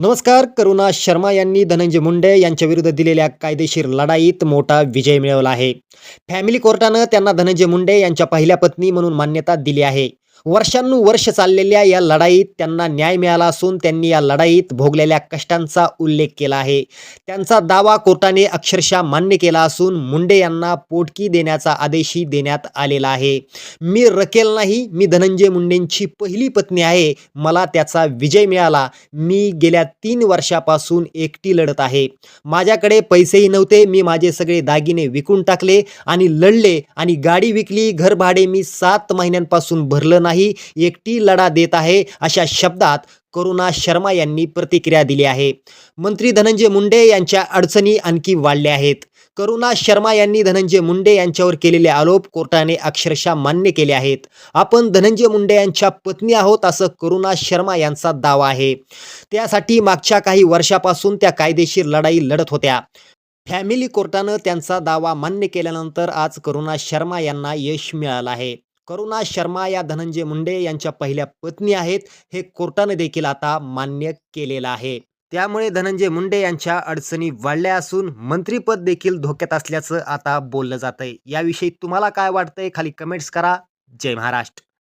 नमस्कार करुणा शर्मा यांनी धनंजय मुंडे यांच्या विरुद्ध दिलेल्या कायदेशीर लढाईत मोठा विजय मिळवला आहे. फॅमिली कोर्टानं त्यांना धनंजय मुंडे यांच्या पहिल्या पत्नी म्हणून मान्यता दिली आहे. वर्षानुवर्ष चाललेल्या या लढाईत त्यांना न्याय मिळाला असून त्यांनी या लढाईत भोगलेल्या कष्टांचा उल्लेख केला आहे. त्यांचा दावा कोर्टाने अक्षरशः मान्य केला असून मुंडे यांना पोटकी देण्याचा आदेशही देण्यात आलेला आहे. मी रकेल नाही मी धनंजय मुंडेंची पहिली पत्नी आहे मला त्याचा विजय मिळाला. मी गेल्या तीन वर्षापासून एकटी लढत आहे. माझ्याकडे पैसेही नव्हते मी माझे सगळे दागिने विकून टाकले आणि लढले आणि गाडी विकली घर भाडे मी सात महिन्यांपासून भरलं नाही. एकटी लढा देत आहे अशा शब्दात करुणा शर्मा यांनी प्रतिक्रिया दिली आहे. मंत्री धनंजय मुंडे यांच्या अडचणी आणखी वाढल्या आहेत. करुणा शर्मा यांनी धनंजय मुंडे यांच्यावर केलेले आरोप कोर्टाने अक्षरशः मान्य केले आहेत. आपण धनंजय मुंडे यांच्या पत्नी आहोत असं करुणा शर्मा यांचा दावा आहे. त्यासाठी मागच्या काही वर्षापासून त्या कायदेशीर लढाई लढत होत्या. फॅमिली कोर्टानं त्यांचा दावा मान्य केल्यानंतर आज करुणा शर्मा यांना यश मिळालं आहे. करुणा शर्मा या धनंजय मुंडे यांच्या पहिल्या पत्नी आहेत. हे कोर्टाने देखील आता मान्य केलेलं आहे. त्यामुळे धनंजय मुंडे यांच्या अडचणी वाढल्या असून मंत्रीपद देखील धोक्यात असल्याचं आता बोललं जात आहे याविषयी तुम्हाला काय वाटतंय? खाली कमेंट्स करा. जय महाराष्ट्र.